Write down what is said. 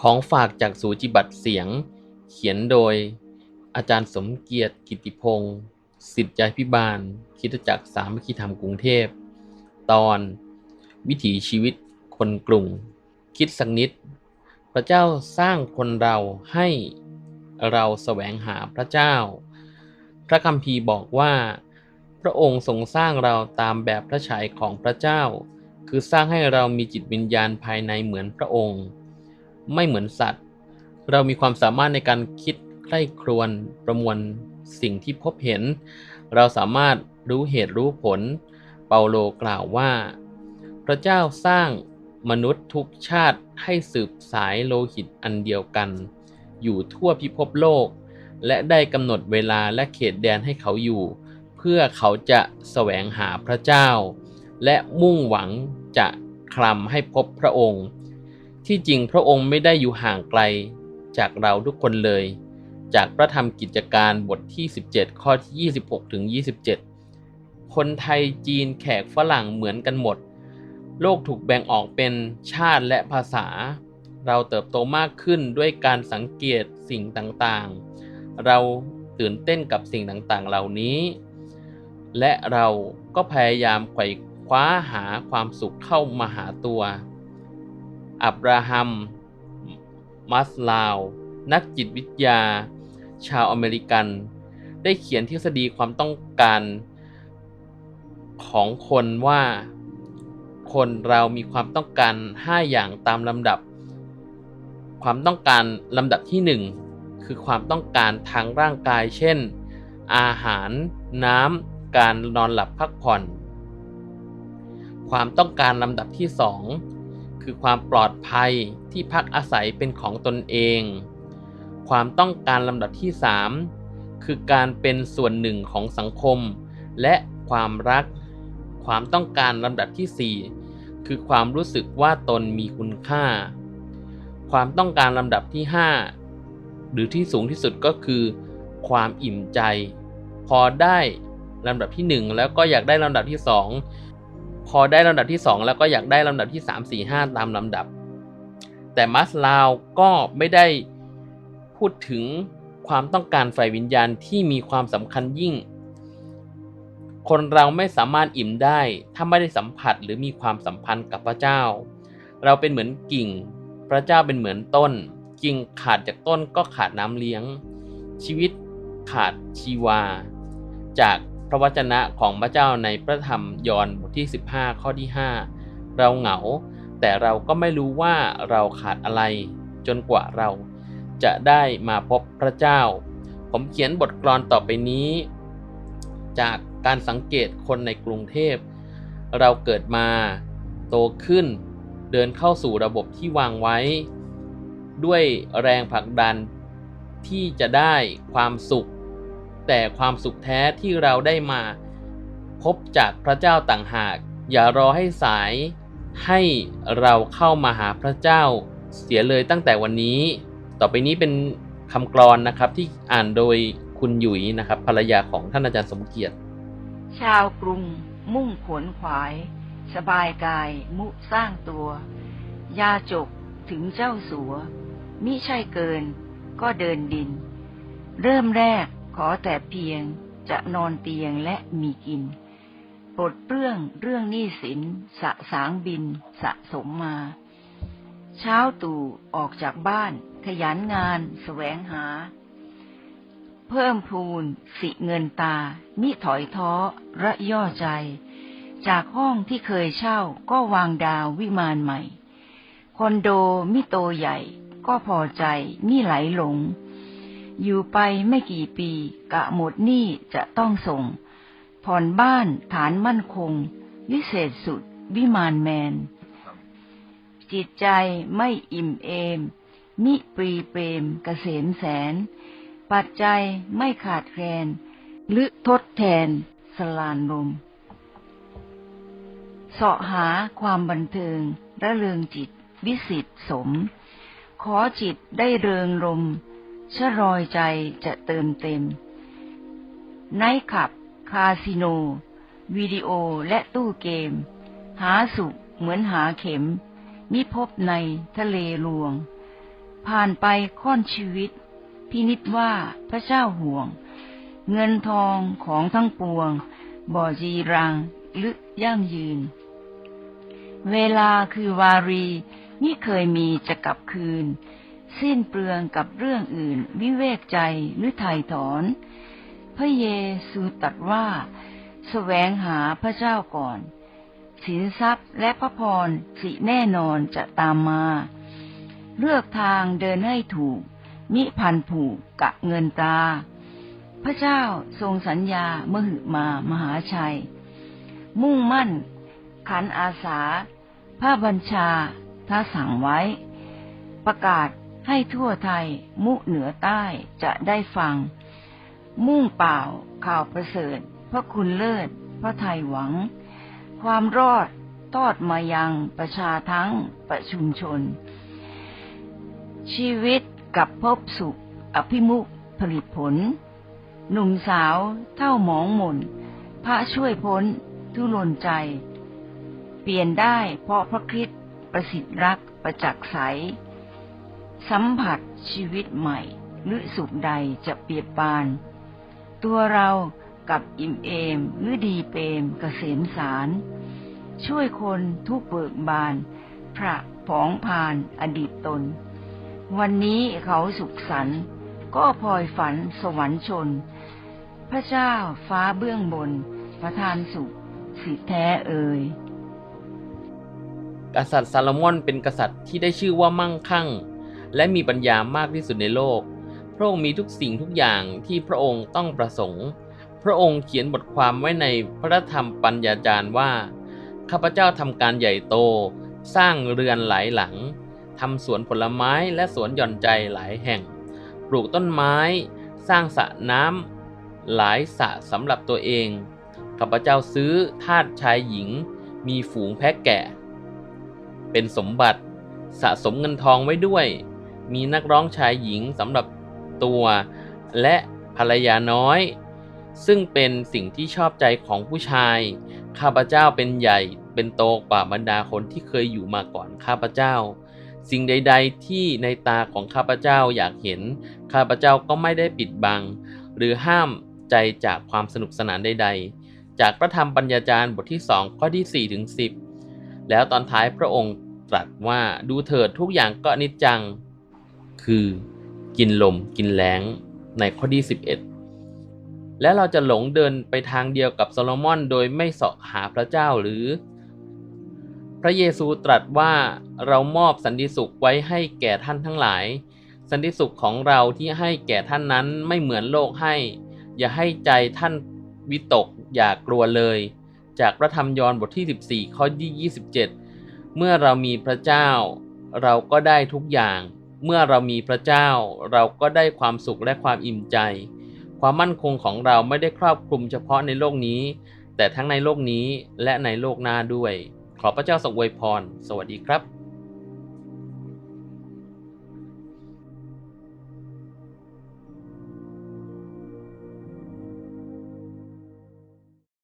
ของฝากจากสูจิบัตรเสียง เขียนโดย อาจารย์สมเกียรติกิติพงศ์สิทธิยพิบาล คิดจักรสามคีธรรมกรุงเทพ ตอน วิถีชีวิตคนกรุง คิดสักนิด พระเจ้าสร้างคนเราให้เราแสวงหาพระเจ้า พระคัมภีร์บอกว่า พระองค์ทรงสร้างเราตามแบบพระฉายของพระเจ้า คือสร้างให้เรามีจิตวิญญาณภายในเหมือนพระองค์ ไม่เหมือนสัตว์ เรามีความสามารถในการคิดใคร่ครวญประมวลสิ่งที่พบเห็น เราสามารถรู้เหตุรู้ผล เปาโลกล่าวว่า พระเจ้าสร้างมนุษย์ทุกชาติให้สืบสายโลหิตอันเดียวกัน อยู่ทั่วพิภพโลก และได้กำหนดเวลาและเขตแดนให้เขาอยู่ เพื่อเขาจะแสวงหาพระเจ้า และมุ่งหวังจะคลำให้พบพระองค์ ที่จริงพระองค์ไม่ได้อยู่ห่างไกลจากเราทุกคนเลย จากพระธรรมกิจการบทที่ 17 ข้อที่ 26 ถึง 27 คนไทยจีนแขกฝรั่งเหมือนกันหมด โลกถูกแบ่งออกเป็นชาติและภาษา เราเติบโตมากขึ้นด้วยการสังเกตสิ่งต่างๆ เราตื่นเต้นกับสิ่งต่างๆ เหล่านี้ และเราก็พยายามไขว่คว้าหาความสุขเข้ามาหาตัว อับราฮัม มัสลาว นักจิตวิทยา ชาวอเมริกัน ได้เขียนทฤษฎีความต้องการของคนว่าคนเรามีความต้องการ 5 อย่างตามลำดับ ความต้องการลำดับที่ 1 คือความต้องการทางร่างกาย เช่น อาหาร น้ำ การนอนหลับพักผ่อน ความต้องการลำดับที่ 2 คือความปลอดภัยที่พักอาศัยเป็นของตนเอง ความต้องการลำดับที่ 3 คือการเป็นส่วนหนึ่งของสังคม และความรัก ความต้องการลำดับที่ 4 คือความรู้สึกว่าตนมีคุณค่า ความต้องการลำดับที่ 5 หรือที่สูงที่สุดก็คือ ความอิ่มใจ พอได้ลำดับที่ 1 แล้วก็อยากได้ลำดับที่ 2 พอได้ลำดับที่ 2 แล้วก็อยากได้ลำดับที่ 3 4 5 ตามลำดับ แต่มัสลาวก็ไม่ได้พูดถึงความต้องการฝ่ายวิญญาณที่มีความสำคัญยิ่ง คนเราไม่สามารถอิ่มได้ ถ้าไม่ได้สัมผัสหรือมีความสัมพันธ์กับพระเจ้า เราเป็นเหมือนกิ่ง พระเจ้าเป็นเหมือนต้น กิ่งขาดจากต้นก็ขาดน้ำเลี้ยง ชีวิตขาดชีวา จาก พระวจนะของพระเจ้าในพระธรรมยอห์นบทที่ 15 ข้อที่ 5 เราเหงา แต่เราก็ไม่รู้ว่าเราขาดอะไร จนกว่าเราจะได้มาพบพระเจ้า ผมเขียนบทกลอนต่อไปนี้ จากการสังเกตคนในกรุงเทพ เราเกิดมา โตขึ้น เดินเข้าสู่ระบบที่วางไว้ ด้วยแรงผลักดันที่จะได้ความสุข แต่ความสุขแท้ที่เราได้มา พบจากพระเจ้าต่างหาก อย่ารอให้สายให้เราเข้ามาหาพระเจ้าเสียเลยตั้งแต่วันนี้ ต่อไปนี้เป็นคำกรอนนะครับที่อ่านโดยคุณหยุยนะครับ ภรรยาของท่านอาจารย์สมเกียรติ ชาวกรุง มุ่งขวนขวาย สบายกาย มุสร้างตัว ยาจกถึงเจ้าสัวมิใช่เกิน ก็เดินดิน เริ่มแรก ขอแต่เพียงจะนอนเตียงและมีกิน ปลดเปลื้องเรื่องหนี้สินสะสางบินสะสมมา เช้าตู่ออกจากบ้าน ขยันงานแสวงหา เพิ่มพูนสิเงินตา มิถอยท้อ ระย่อใจ จากห้องที่เคยเช่าก็วางดาววิมานใหม่ คอนโดมิโตใหญ่ก็พอใจมิไหลหลง อยู่ไปไม่กี่ปี กะหมดหนี้จะต้องส่ง ผ่อนบ้านฐานมั่นคง วิเศษสุด วิมานแมน จิตใจไม่อิ่มเอม มิปรีเปรมเกษมแสน ปัจจัยไม่ขาดแคลนหรือทดแทน สลานลมเสาะหาความบันเทิงระเริงจิตวิสิตสม ขอจิตได้เริงรม ชรอยใจจะเติมเต็ม ไนท์ขับ คาสิโน วิดีโอและตู้เกม หาสุขเหมือนหาเข็มมิพบในทะเลลวง ผ่านไปค่อนชีวิต พินิษว่าพระเจ้าห่วง เงินทองของทั้งปวง บ่อจีรังหรือยั่งยืน เวลาคือวารีมิเคยมีจะกลับคืน สิ้นเปลืองกับเรื่องอื่น วิเวกใจหรือไถ่ถอน พระเยซูตรัสว่าแสวงหาพระเจ้าก่อนสินทรัพย์และพระพรสิแน่นอนจะตามมา เลือกทางเดินให้ถูก มิพันผูกกะเงินตา พระเจ้าทรงสัญญามหึมามหาชัย มุ่งมั่น ขันอาสา พระบัญชาท้าสั่งไว้ ประกาศ ให้ทั่วไทย มุเหนือใต้จะได้ฟัง มุ่งเปล่า ข่าวประเสริฐ พระคุณเลิศ พระไทยหวัง ความรอดตอดมายังประชาทั้งประชุมชน ชีวิตกับพบสุข อภิมุขผลิตผล หนุ่มสาวเท่าหมองหม่น พระช่วยพ้น ทุรนใจ เปลี่ยนได้เพราะพระคริสต์ประสิทธิ์รักประจักษ์ใส สัมผัสชีวิตใหม่ หรือสุขใดจะเปรียบปาน ตัวเรากับอิ่มเอมหรือดีเปรมเกษมสาร ช่วยคนทุกเบิกบาน พระผองพานอดีตตน วันนี้เขาสุขสันก็พลอยฝันสวรรค์ชน พระเจ้าฟ้าเบื้องบน ประทานสุขสิแท้เอ่ยกษัตริย์ซาโลมอนเป็นกษัตริย์ที่ได้ชื่อว่ามั่งคั่ง และมีปัญญามากที่สุดในโลก พระองค์มีทุกสิ่งทุกอย่างที่พระองค์ต้องประสงค์ พระองค์เขียนบทความไว้ในพระธรรมปัญญาจารย์ว่า ข้าพเจ้าทำการใหญ่โต สร้างเรือนหลายหลังทำสวนผลไม้และสวนหย่อนใจหลายแห่ง ปลูกต้นไม้ สร้างสระน้ำหลายสระสำหรับตัวเอง ข้าพเจ้าซื้อทาสชายหญิง มีฝูงแพะแกะ เป็นสมบัติสะสมเงินทองไว้ด้วย มีนักร้องชายหญิงสำหรับตัวและภรรยาน้อย ซึ่งเป็นสิ่งที่ชอบใจของผู้ชาย ข้าพเจ้าเป็นใหญ่เป็นโตกว่าบรรดาคนที่เคยอยู่มาก่อนข้าพเจ้า สิ่งใด ๆ ที่ในตาของข้าพเจ้าอยากเห็น ข้าพเจ้าก็ไม่ได้ปิดบัง หรือห้ามใจจากความสนุกสนานใด ๆ จากพระธรรมปัญญาจารย์บทที่2ข้อที่4ถึง10 แล้วตอนท้ายพระองค์ตรัสว่าดูเถิดทุกอย่างก็นิจจัง คือกินลมกินแล้งในข้อที่ 11 และเราจะหลงเดินไปทางเดียวกับโซโลมอนโดยไม่เสาะหาพระเจ้าหรือ พระเยซูตรัสว่าเรามอบสันติสุขไว้ให้แก่ท่านทั้งหลาย สันติสุขของเราที่ให้แก่ท่านนั้นไม่เหมือนโลกให้ อย่าให้ใจท่านวิตกอย่ากกลัวเลย จากพระธรรมยอห์นบทที่ 14 ข้อที่ 27 เมื่อเรามีพระเจ้า เราก็ได้ทุกอย่าง เมื่อเรามีพระเจ้าเราก็ได้ความสุขและความอิ่มใจ ความมั่นคงของเราไม่ได้ครอบคลุมเฉพาะในโลกนี้ แต่ทั้งในโลกนี้และในโลกหน้าด้วย ขอพระเจ้าทรงอวยพร สวัสดีครับ